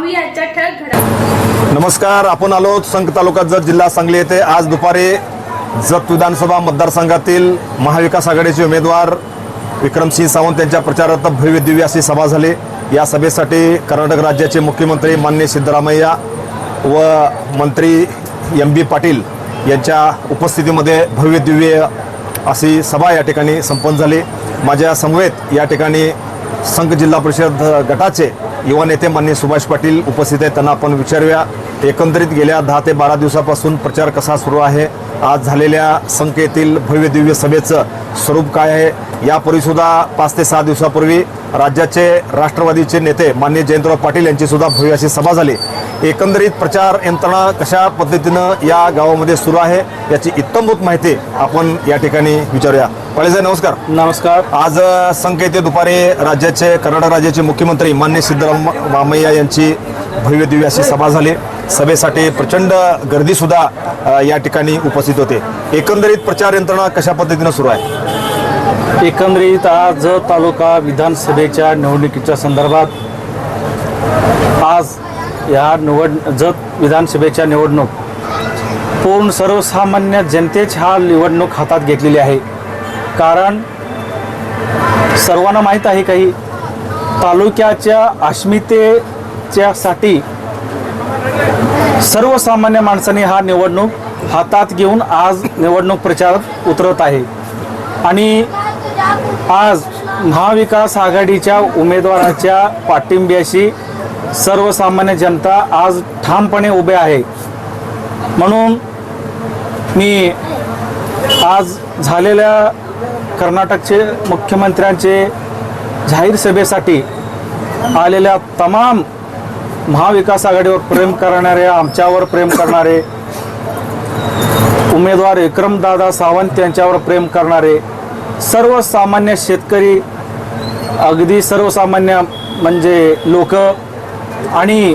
ठळक घडामोडी. नमस्कार आपण आलो संघ तालुका जत जिल्हा सांगली येथे. आज दुपारी जत विधानसभा मतदारसंघातील महाविकास आघाडीचे उमेदवार विक्रमसिंह सावंत यांच्या प्रचारार्थ भव्य दिव्य अशी सभा झाली. या सभेसाठी कर्नाटक राज्याचे मुख्यमंत्री मान्य सिद्धरामय्या व मंत्री एम बी पाटील यांच्या उपस्थितीमध्ये भव्य दिव्य अशी सभा या ठिकाणी संपन्न झाली. माझ्या समवेत या ठिकाणी संघ जिल्हा परिषद गटाचे युवा नेते मान्य सुभाष पाटील उपस्थित आहेत. त्यांना आपण विचारूया. एकंदरीत गेल्या दहा ते बारा दिवसापासून प्रचार कसा सुरू आहे? आज झालेल्या संख्येतील भव्य दिव्य सभेचं स्वरूप काय आहे? यापूर्वीसुद्धा पाच ते सहा दिवसापूर्वी राज्याचे राष्ट्रवादीचे नेते मान्य जयंतराव पाटील यांची सुद्धा भव्य अशी सभा झाली. एकंदरीत प्रचार यंत्रणा कशा पद्धतीनं या गावामध्ये सुरू आहे याची इत्तमभूत माहिती आपण या ठिकाणी विचारूया. पाळेसाहेब नमस्कार. नमस्कार. आज येथे दुपारी राज्याचे कर्नाटक राज्याचे मुख्यमंत्री मान्य सिद्धरामय्या यांची भव्य दिव्य अशी सभा झाली. सभेसाठी प्रचंड गर्दी सुद्धा अ, या ठिकाणी उपस्थित होते. एकंदरीत प्रचार यंत्रणा कशा पद्धतीनं सुरू आहे? एकंदरीत आज जत तालुका विधानसभेच्या निवडणुकीच्या संदर्भात आज या निवड जत विधानसभेच्या निवडणूक पूर्ण सर्वसामान्य जनतेच हा निवडणूक हातात घेतलेली आहे. कारण सर्वांना माहीत आहे काही तालुक्याच्या अस्मितेच्यासाठी सर्वसामान्य माणसाने हा निवडणूक हातात घेऊन आज निवडणूक प्रचारात उतरत आहे. आणि आज महाविकास आघाडीच्या उमेदवाराच्या पाठिंब्याशी सर्वसामान्य जनता आज ठामपणे उभे आहे. म्हणून मी आज झालेल्या कर्नाटकचे मुख्यमंत्र्यांचे जाहीर सभेसाठी आलेल्या तमाम महाविकास आघाडीवर प्रेम करणारे आमच्यावर प्रेम करणारे उमेदवार विक्रमदादा सावंत यांच्यावर प्रेम करणारे सर्वसामान्य शेतकरी अगदी सर्वसामान्य म्हणजे लोक आणि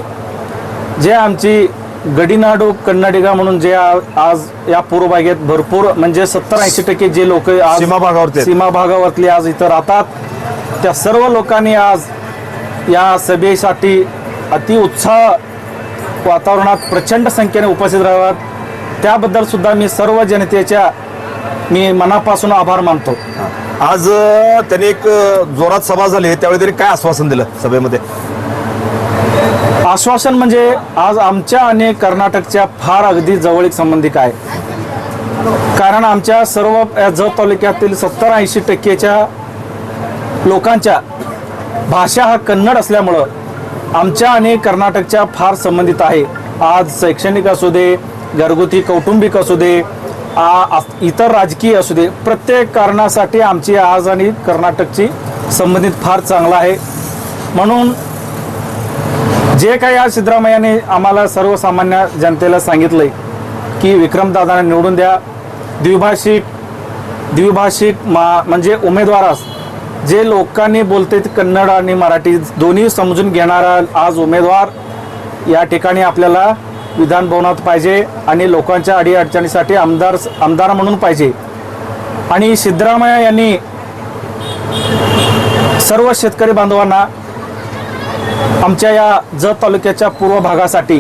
जे आमची गडीनाडू कन्नडिगा म्हणून जे आज या पूर्व भागात भरपूर म्हणजे सत्तर ऐंशी टक्के जे लोक आज सीमा भागावरती आहेत. सीमा भागावरती आज इथं राहतात त्या सर्व लोकांनी आज या सभेसाठी अतिउत्साह वातावरणात प्रचंड संख्येने उपस्थित राहाव्यात त्याबद्दल सुद्धा मी सर्व जनतेच्या मी मनापासून आभार मानतो. आज अ, त्यांनी एक अ, जोरात सभा झाली. त्यावेळी त्यांनी काय आश्वासन दिलं सभेमध्ये? आश्वासन म्हणजे आज आमच्या आणि कर्नाटकच्या फार अगदी जवळीक संबंधिक आहे कारण आमच्या सर्व या जत तालुक्यातील सत्तर ऐंशी टक्केच्या लोकांच्या भाषा हा कन्नड असल्यामुळं आमच्या आणि कर्नाटकच्या फार संबंधित आहे. आज शैक्षणिक असू दे घरगुती कौटुंबिक असू दे इतर राजकीय असू दे प्रत्येक कारणासाठी आमची आज आणि कर्नाटकची संबंधित फार चांगला आहे. म्हणून जे काही आज सिद्धरामय्याने आम्हाला सर्वसामान्य जनतेला सांगितलंय की विक्रमदादांना निवडून द्या. द्विभाषिक द्विभाषिक मा म्हणजे उमेदवारास जे लोकांनी बोलते कन्नड आणि मराठी दोन्ही समजून घेणारा आज उमेदवार या ठिकाणी आपल्याला विधानभवनात पाहिजे आणि लोकांच्या अडीअडचणीसाठी आमदार आमदार म्हणून पाहिजे. आणि सिद्धरामय्या यांनी सर्व शेतकरी बांधवांना आमच्या या जत तालुक्याच्या पूर्व भागासाठी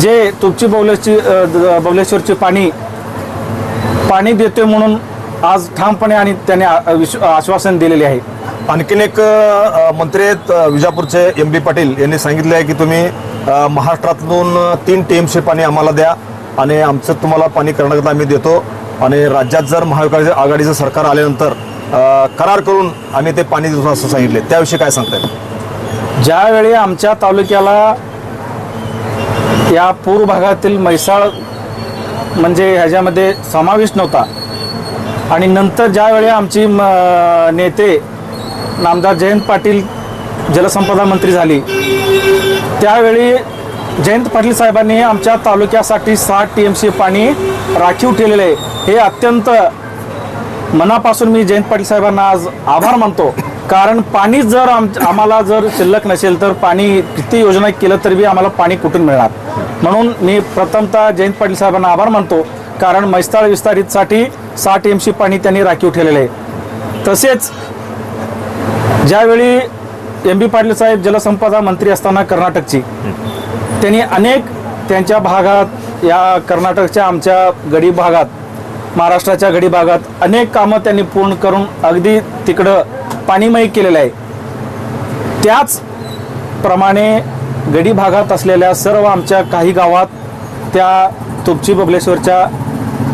जे तुमची बवलेश्वरची बवलेश्वरची पाणी पाणी देतोय म्हणून आज ठामपणे आणि त्याने विश्व- आश्वासन दिलेले आहे. आणखीन एक मंत्री आहेत विजापूरचे एम बी पाटील. यांनी सांगितलं आहे की तुम्ही महाराष्ट्रातून तीन टी एम सी पाणी आम्हाला द्या आणि आमचं तुम्हाला पाणी कर्नाटकात आम्ही देतो. आणि राज्यात जर महाविकास आघाडीचं सरकार आल्यानंतर करार करून आम्ही ते पाणी देतो असं सांगितले त्याविषयी काय सांगताय? ज्यावेळी आमच्या तालुक्याला या पूर्व भागातील म्हैसाळ म्हणजे ह्याच्यामध्ये समावेश नव्हता आणि नंतर ज्यावेळी आमची म, नेते नामदार जयंत पाटील जलसंपदा मंत्री झाली. त्यावेळी जयंत पाटील साहेबांनी आमच्या तालुक्यासाठी साठ टी एम सी पाणी राखीव ठेवलेले आहे. हे अत्यंत मनापासून मी जयंत पाटील साहेबांना आज आभार मानतो. कारण पाणी जर आम आम्हाला जर शिल्लक नसेल तर पाणी किती योजना केलं तरी बी आम्हाला पाणी कुठून मिळणार? म्हणून मी प्रथमतः जयंत पाटील साहेबांना आभार मानतो. कारण मैस्ताळ विस्तारितसाठी साठ एम सी पाणी त्यांनी राखीव ठेवलेलं आहे. तसेच ज्यावेळी एम बी पाटील साहेब जलसंपदा मंत्री असताना कर्नाटकची त्यांनी अनेक त्यांच्या भागात या कर्नाटकच्या आमच्या गडी भागात महाराष्ट्राच्या गडी भागात अनेक कामं त्यांनी पूर्ण करून अगदी तिकडं पाणीमय केलेलं आहे. त्याच प्रमाणे गडी भागात असलेल्या सर्व आमच्या काही गावात त्या तुपची बबलेश्वरच्या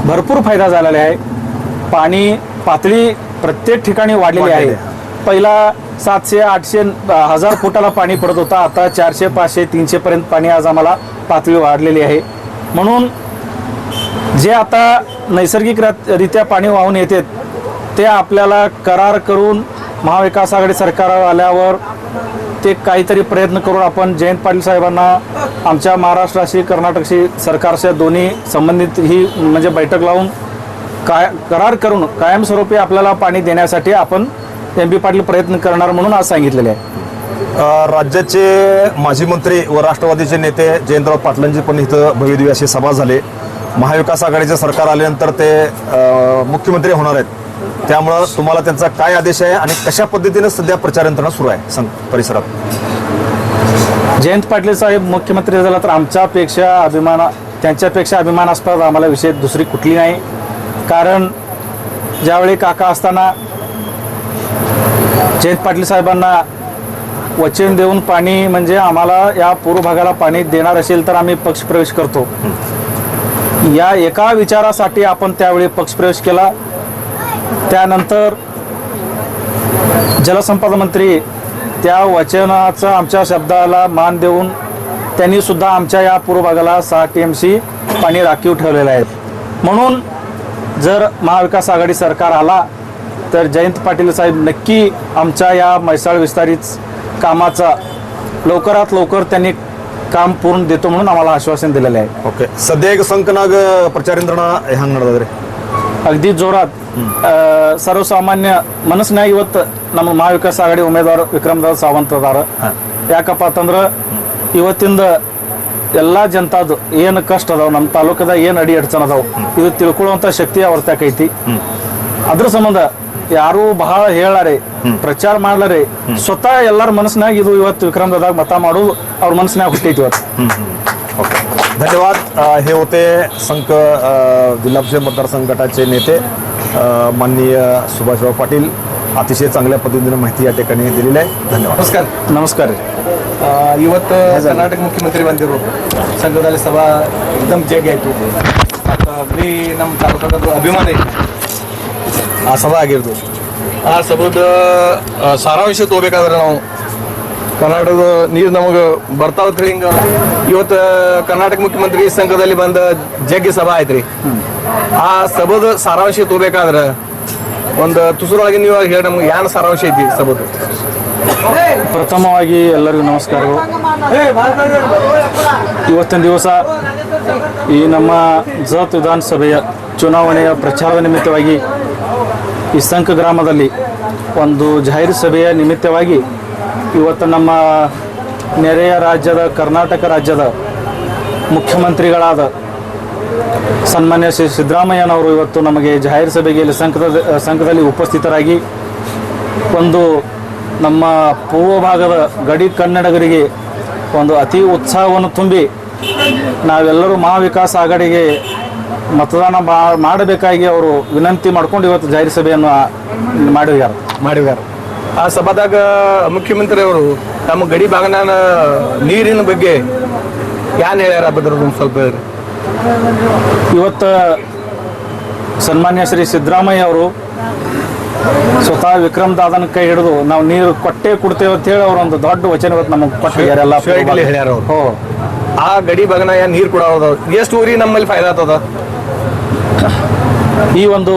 भरपूर फायदा झालेला आहे. पाणी पातळी प्रत्येक ठिकाणी वाढलेली वाढलेली आहे. पहिला सातशे आठशे हजार फुटाला पाणी पडत होता. आता चारशे पाचशे तीनशे पर्यंत पाणी आज आम्हाला पातळी वाढलेली आहे. म्हणून जे आता नैसर्गिक रित्या पाणी वाहून येते ते आपल्याला करार करून महाविकास आघाडी सरकार आल्यावर ते काहीतरी प्रयत्न करून आपण जयंत पाटील साहेबांना आमच्या महाराष्ट्राशी कर्नाटकशी सरकारच्या दोन्ही संबंधित ही म्हणजे बैठक लावून काय करार करून कायमस्वरूपी आपल्याला पाणी देण्यासाठी आपण एम बी पाटील प्रयत्न करणार म्हणून आज सांगितलेले आहे. राज्याचे माजी मंत्री व राष्ट्रवादीचे नेते जयंतराव पाटलांची पण इथं भव्यदिव्य अशी सभा झाली. महाविकास आघाडीचे सरकार आल्यानंतर ते मुख्यमंत्री होणार आहेत. त्यामुळं तुम्हाला त्यांचा काय आदेश आहे आणि कशा पद्धतीनं सध्या प्रचार यंत्रणा सुरू आहे? संघ परिसरात. जयंत पाटील साहेब मुख्यमंत्री झाला तर आमच्यापेक्षा अभिमान त्यांच्यापेक्षा अभिमानास्पद आम्हाला विषय दुसरी कुठली नाही. कारण ज्यावेळी काका असताना जयंत पाटील साहेबांना वचन देऊन पाणी म्हणजे आम्हाला या पूर्व भागाला पाणी देणार असेल तर आम्ही पक्षप्रवेश करतो. या एका विचारासाठी आपण त्यावेळी पक्षप्रवेश केला. त्यानंतर जलसंपदा मंत्री त्या वचनाचा आमच्या शब्दाला मान देऊन त्यांनी सुद्धा आमच्या या पूर्व भागाला सहा टी एम सी पाणी राखीव ठेवलेलं आहे. म्हणून जर महाविकास आघाडी सरकार आला तर जयंत पाटील साहेब नक्की आमच्या या म्हैसाळ विस्तारित कामाचा लवकरात लवकर त्यांनी काम पूर्ण देतो म्हणून आम्हाला आश्वासन दिलेलं आहे ओके सध्या एक संकनाग प्रचार यंत्रणा ಹ್ಯಾಂಗ್ ನಡೆದ್ರಿ ಅಗದಿ ಜೋರಾತ್ ಆ, ಸರ್ವಸಾಮಾನ್ಯ ಮನಸ್ಸಿನಾಗ ಇವತ್ತು ನಮ್ಮ ಮಹಾವಿಕಾಸ್ ಆಘಾಡಿ ಉಮೇದುವಾರ ವಿಕ್ರಮದಾಸ್ ಸಾವಂತ್ ಅದಾರ ಯಾಕಪ್ಪ ಅಂತಂದ್ರೆ ಇವತ್ತಿಂದ ಎಲ್ಲ ಜನತಾದು ಏನು ಕಷ್ಟ ಅದಾವ ನಮ್ಮ ತಾಲೂಕದಾಗ ಏನು ಅಡಿ ಅಡ್ಚನ್ ಅದಾವ ಇದು ತಿಳ್ಕೊಳ್ಳುವಂಥ ಶಕ್ತಿ ಅವ್ರ ತಕ ಐತಿ ಅದ್ರ ಸಂಬಂಧ ಯಾರು ಬಹಳ ಹೇಳಾರೆ ಪ್ರಚಾರ ಮಾಡ್ಲಾರೆ ಸ್ವತಃ ಎಲ್ಲರ ಮನಸ್ಸಿನಾಗ ಇದು ಇವತ್ತು ವಿಕ್ರಮದಾಗ ಮತ ಮಾಡೋದು ಅವ್ರ ಮನಸ್ಸಿನಾಗ ಹುಟ್ಟೈತಿ ಇವತ್ತು ओके धन्यवाद अ, हे होते संक अ, जिल्हा परिषद मतदारसंघ गटाचे नेते अ, माननीय सुभाषराव पाटील अतिशय चांगल्या पद्धतीने माहिती या ठिकाणी दिलेली आहे धन्यवाद ನಮಸ್ಕಾರ ನಮಸ್ಕಾರ ರೀ ಆ, ಇವತ್ತು ಕರ್ನಾಟಕ ಮುಖ್ಯಮಂತ್ರಿ ಬಂದಿರು ಸಂಘದಲ್ಲಿ ಸಭಾ एकदम ಜಗ್ ಆಯ್ತು ಮತ್ತು ಅಗ್ದಿ ನಮ್ಮ ತಾಲೂಕದ ಅಭಿಮಾನ ಐತಿ ಆ ಸಭಾ ಆಗಿರ್ದು. ಆ ಸಭದ ಸಾರಾಂಶ ತಗೋಬೇಕಾದ್ರೆ ನಾವು ಕರ್ನಾಟಕದ ನೀರು ನಮಗೆ ಬರ್ತಾವತ್ರಿ ಹಿಂಗ. ಇವತ್ತು ಕರ್ನಾಟಕ ಮುಖ್ಯಮಂತ್ರಿ ಸಂಘದಲ್ಲಿ ಬಂದ ಜಗ್ಗಿ ಸಭಾ ಆಯ್ತ್ರಿ ಆ ಸಭದ ಸಾರಾಂಶ ತಗೋಬೇಕಾದ್ರೆ ಒಂದು ತುಸುರೊಳಗೆ ನೀವು ಹೇಳಿ ನಮ್ಗೆ ಯಾನ ಸಾರಾಂಶ ಐತಿ ಸಭದ? ಪ್ರಥಮವಾಗಿ ಎಲ್ಲರಿಗೂ ನಮಸ್ಕಾರಗಳು. ಇವತ್ತಿನ ದಿವಸ ಈ ನಮ್ಮ ಜತ್ ವಿಧಾನಸಭೆಯ ಚುನಾವಣೆಯ ಪ್ರಚಾರದ ನಿಮಿತ್ತವಾಗಿ ಈ ಸಂಕ ಗ್ರಾಮದಲ್ಲಿ ಒಂದು ಜಾಹೀರು ಸಭೆಯ ನಿಮಿತ್ತವಾಗಿ ಇವತ್ತು ನಮ್ಮ ನೆರೆಯ ರಾಜ್ಯದ, ಕರ್ನಾಟಕ ರಾಜ್ಯದ ಮುಖ್ಯಮಂತ್ರಿಗಳಾದ ಸನ್ಮಾನ್ಯ ಶ್ರೀ ಸಿದ್ದರಾಮಯ್ಯನವರು ಇವತ್ತು ನಮಗೆ ಜಾಹೀರ್ ಸಭೆಗೆ ಇಲ್ಲಿ ಸಂಘದ ಸಂಘದಲ್ಲಿ ಉಪಸ್ಥಿತರಾಗಿ ಒಂದು ನಮ್ಮ ಪೂರ್ವ ಭಾಗದ ಗಡಿ ಕನ್ನಡಿಗರಿಗೆ ಒಂದು ಅತಿ ಉತ್ಸಾಹವನ್ನು ತುಂಬಿ ನಾವೆಲ್ಲರೂ ಮಹಾವಿಕಾಸ ಆಘಾಡಿಗೆ ಮತದಾನ ಮಾಡಬೇಕಾಗಿ ಅವರು ವಿನಂತಿ ಮಾಡ್ಕೊಂಡು ಇವತ್ತು ಜಾಹೀರ ಸಭೆಯನ್ನು ಮಾಡಿದ್ದಾರೆ. ಮಾಡಿದ್ಯಾರ ಆ ಸಭಾದಾಗ ಮುಖ್ಯಮಂತ್ರಿ ಅವರು ನಮ್ಮ ಗಡಿ ಭಾಗನ ನೀರಿನ ಬಗ್ಗೆ ಯಾನ್ ಹೇಳ್ಯಾರ ಬದ್ರ ಒಂದು ಸ್ವಲ್ಪ ಇವತ್ತು ಸನ್ಮಾನ್ಯ ಶ್ರೀ ಸಿದ್ದರಾಮಯ್ಯ ಅವರು ಸ್ವತಃ ವಿಕ್ರಮ್ ದಾದನ ಕೈ ಹಿಡಿದು ನಾವು ನೀರು ಕೊಟ್ಟೆ ಕೊಡ್ತೇವೆ ಅಂತ ಹೇಳಿ ಅವರೊಂದು ಒಂದು ದೊಡ್ಡ ವಚನ ಇವತ್ತು ನಮಗೆ ಕೊಟ್ಟಿದ್ದಾರೆ ಎಲ್ಲ ಹೇಳ್ಯಾರ ಆ ಗಡಿ ಭಾಗನ ನೀರು ಕೊಡೋದು? ಎಷ್ಟು ಊರಿ ನಮ್ಮಲ್ಲಿ ಫಾಯ್ದಾ ಆಗ್ತದ? ಈ ಒಂದು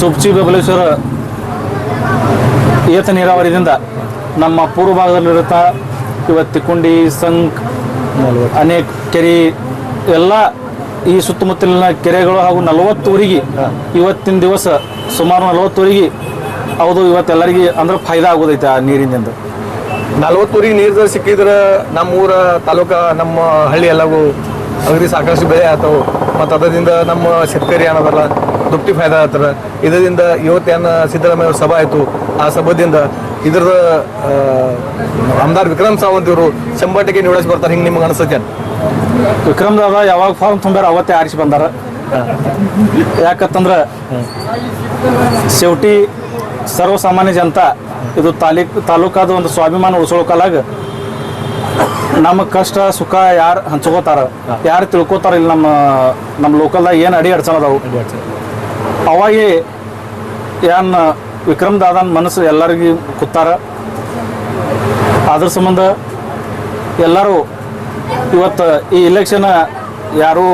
ಚುಪ್ಚಿ ಬಬಲೇಶ್ವರ ಏತ ನೀರಾವರಿಯಿಂದ ನಮ್ಮ ಪೂರ್ವ ಭಾಗದಲ್ಲಿರುತ್ತ ಇವತ್ತು ಕುಂಡಿ ಸಂಕ್ ಅನೇಕ ಕೆರೆ ಎಲ್ಲ ಈ ಸುತ್ತಮುತ್ತಲಿನ ಕೆರೆಗಳು ಹಾಗೂ ನಲವತ್ತು ಊರಿಗೆ ಇವತ್ತಿನ ದಿವಸ ಸುಮಾರು ನಲವತ್ತು ಊರಿಗೆ ಹೌದು ಇವತ್ತೆಲ್ಲರಿಗೆ ಅಂದ್ರೆ ಫಾಯ್ದಾ ಆಗೋದೈತೆ ಆ ನೀರಿನಿಂದ. ನಲ್ವತ್ತು ಊರಿಗೆ ನೀರು ಸಿಕ್ಕಿದ್ರೆ ನಮ್ಮ ಊರ ತಾಲೂಕ ನಮ್ಮ ಹಳ್ಳಿ ಎಲ್ಲವೂ ಅಗದಿ ಸಾಕಷ್ಟು ಬೆಳೆ ಆತವು ಮತ್ತು ಅದರಿಂದ ನಮ್ಮ ಶೇತಕರಿ ಏನದಲ್ಲ ದುಪ್ಟಿ ಫಾಯ್ದಾ ಆತರ ಇದರಿಂದ ಯುವತಿಯನ್ನು ಸಿದ್ದರಾಮಯ್ಯ ಸಭೆ ಆಯಿತು. ಆ ಸಭದಿಂದ ಇದ್ರದ ಆಮದಾರ್ ವಿಕ್ರಮ್ ಸಾವಂತ್ ಇವರು ಚಂಬಾಟಿಗೆ ನಿವಡಿಸಿ ಬರ್ತಾರೆ, ಹಿಂಗೆ ನಿಮ್ಗೆ ಅನಿಸುತ್ತೆ ವಿಕ್ರಮ್ ದಾದ ಯಾವಾಗ ಫಾರ್ಮ್ ತುಂಬಾರ ಅವತ್ತೇ ಆರಿಸಿ ಬಂದಾರ. ಯಾಕತ್ತಂದ್ರೆ ಸೇವಟಿ ಸರ್ವಸಾಮಾನ್ಯ ಜನತಾ, ಇದು ತಾಲೀಕ್, ತಾಲೂಕಾದ ಒಂದು ಸ್ವಾಭಿಮಾನ ಉಳಿಸೋಕಾಲಾಗ ನಮ್ಮ ಕಷ್ಟ ಸುಖ ಯಾರು ಹಂಚ್ಕೋತಾರ ಯಾರು ತಿಳ್ಕೊತಾರ ಇಲ್ಲಿ ನಮ್ಮ ನಮ್ಮ ಲೋಕಲ್ದಾಗ ಏನು ಅಡಿ ಅಡ್ಚಣ ಅದಾವು. ಅವಾಗೆ ಏನ್ ವಿಕ್ರಮ್ ದಾದನ್ ಮನಸ್ಸು ಎಲ್ಲರಿಗೂ ಕೂತಾರ. ಅದ್ರ ಸಂಬಂಧ ಎಲ್ಲರೂ ಇವತ್ತು ಈ ಇಲೆಕ್ಷನ್ ಯಾರು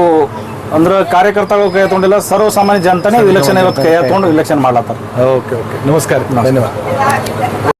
ಅಂದ್ರೆ ಕಾರ್ಯಕರ್ತಗಳು ಕೈ ತೊಗೊಂಡಿಲ್ಲ ಸರ್ವಸಾಮಾನ್ಯ ಜನತಾನೇ ಇಲೆಕ್ಷನ್ ಇವತ್ತು ಕೈ ತೊಗೊಂಡು ಇಲೆಕ್ಷನ್ ಮಾಡ್ಲತ್ತಾರ. Okay okay. ನಮಸ್ಕಾರ. ಧನ್ಯವಾದ.